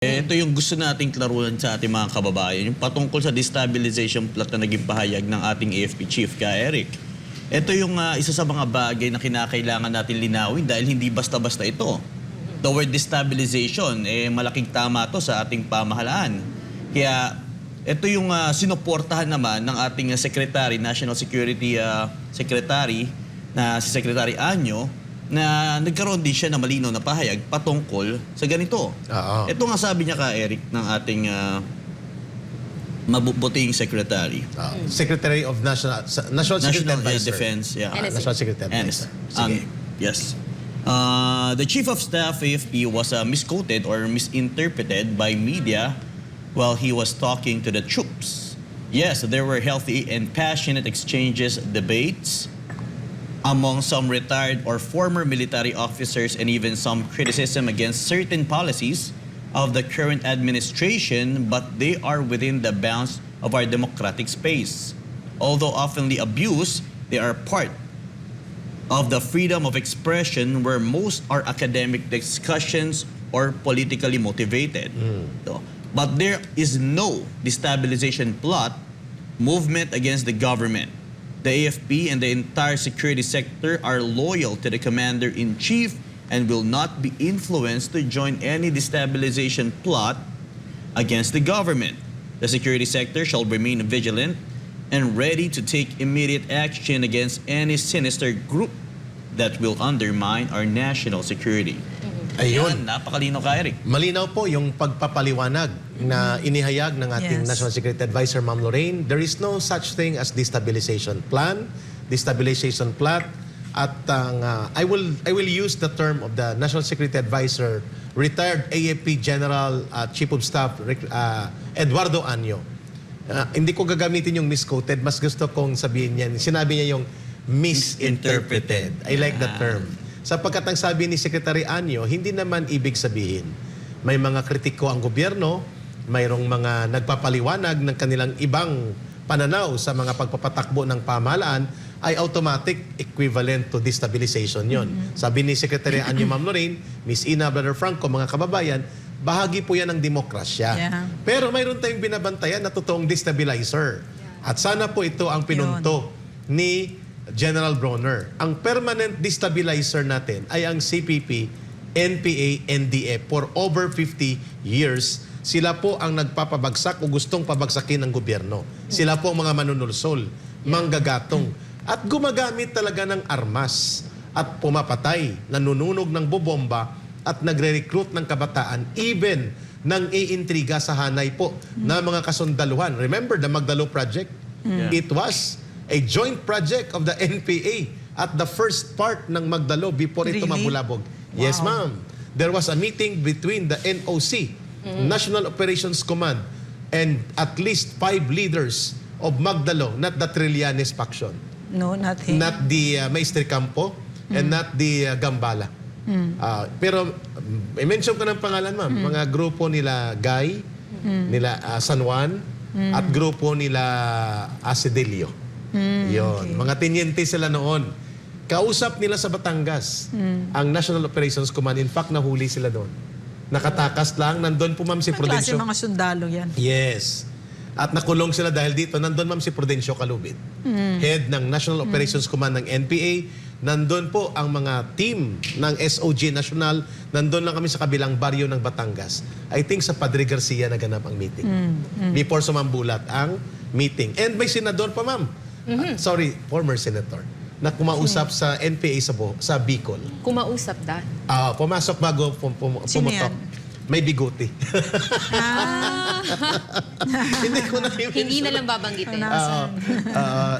Eh, ito yung gusto nating klaruhan sa ating mga kababayan, yung patungkol sa destabilization plot na naging pahayag ng ating AFP chief, ka Eric. Ito yung ah, isa sa mga bagay na kinakailangan natin linawin dahil hindi basta-basta ito. The word destabilization, eh, malaking tama to sa ating pamahalaan. Kaya ito yung ah, sinuportahan naman ng ating ah, Secretary, National Security ah, Secretary, na si Secretary Anyo, na nagkaroon din siya na malinaw na pahayag patungkol sa ganito. Oo. Ito nga sabi niya ka, Eric, ng ating ah, mabubuting secretary. Ah, Secretary of National sa- National, Security National uh, Advisor. Defense. Yeah. Ah, National Security. Advisor. Sige. Um, yes. Uh, the chief of staff AFP was uh, misquoted or misinterpreted by media while he was talking to the troops. Yes, there were healthy and passionate exchanges, debates among some retired or former military officers and even some criticism against certain policies of the current administration, but they are within the bounds of our democratic space. Although oftenly abused, they are part of the freedom of expression where most are academic discussions or politically motivated. Hmm. So, But there is no destabilization plot movement against the government. The AFP and the entire security sector are loyal to the commander in chief and will not be influenced to join any destabilization plot against the government. The security sector shall remain vigilant and ready to take immediate action against any sinister group that will undermine our national security. Yan, Ayun. napakalino ka, Eric. Malinaw po yung pagpapaliwanag na inihayag ng ating Yes. National Security Advisor, Ma'am Lorraine. There is no such thing as destabilization plan, destabilization plot, at ang, uh, I will I will use the term of the National Security Advisor, retired AFP General uh, Chief of Staff Ric- uh, Eduardo Anyo. Uh, hindi ko gagamitin yung misquoted, mas gusto kong sabihin yan. Sinabi niya yung misinterpreted. I like that term. Sapagkat ang sabi ni Secretary Anyo, hindi naman ibig sabihin may mga kritiko ang gobyerno, mayroong mga nagpapaliwanag ng kanilang ibang pananaw sa mga pagpapatakbo ng pamahalaan, ay automatic equivalent to destabilization yon. Sabi ni Secretary Anyo Ma'am Lorraine, Miss Ina, Brother Franco, mga kababayan, bahagi po yan ng demokrasya. Yeah. Pero mayroon tayong binabantayan na totoong destabilizer. At sana po ito ang pinunto ni General Bronner. Ang permanent destabilizer natin ay ang CPP, NPA, NDF for over 50 years. Sila po ang nagpapabagsak o gustong pabagsakin ng gobyerno. Sila po ang mga manunulsol, manggagatong. At gumagamit talaga ng armas at pumapatay, nanununog ng bobomba at nagre-recruit ng kabataan even nang iintriga sa hanay po na mga kasundaluhan. Remember the Magdalo Project? Yeah. It was a joint project of the NPA at the first part ng Magdalo before ito Really? mabulabog. Yes, Wow. ma'am. There was a meeting between the NOC, National Operations Command, and at least five leaders of Magdalo, not the Trillanes faction No, nothing. not the uh, Maestre Campo and not the uh, Gambala. Ah, pero um, i-mention ko ng pangalan ma'am, mga grupo nila Guy, nila ah, San Juan at grupo nila Asidilio. Yon, mga tinyente sila noon. Kausap nila sa Batangas ang National Operations Command. In fact, nahuli sila doon. Nakatakas lang. Nandun po ma'am si May klase Prudencio. mga sundalo yan. Yes. At nakulong sila dahil dito. Nandun ma'am si Prudencio Calubit. Head ng National Operations Command ng NPA. Nandun po ang mga team ng SOG National. Nandun lang kami sa kabilang baryo ng Batangas. I think sa Padre Garcia naganap ang meeting. Before sumambulat ang meeting. And may senador pa ma'am. Ah, sorry, former senator na kumausap sa NPA sa, Bo- sa Bicol. Kumausap da. Ah, pumasok bago pum- pum- Sino? May biguti. Ah, Hindi ko na Hindi na lang babanggitin. Nasaan? Ah,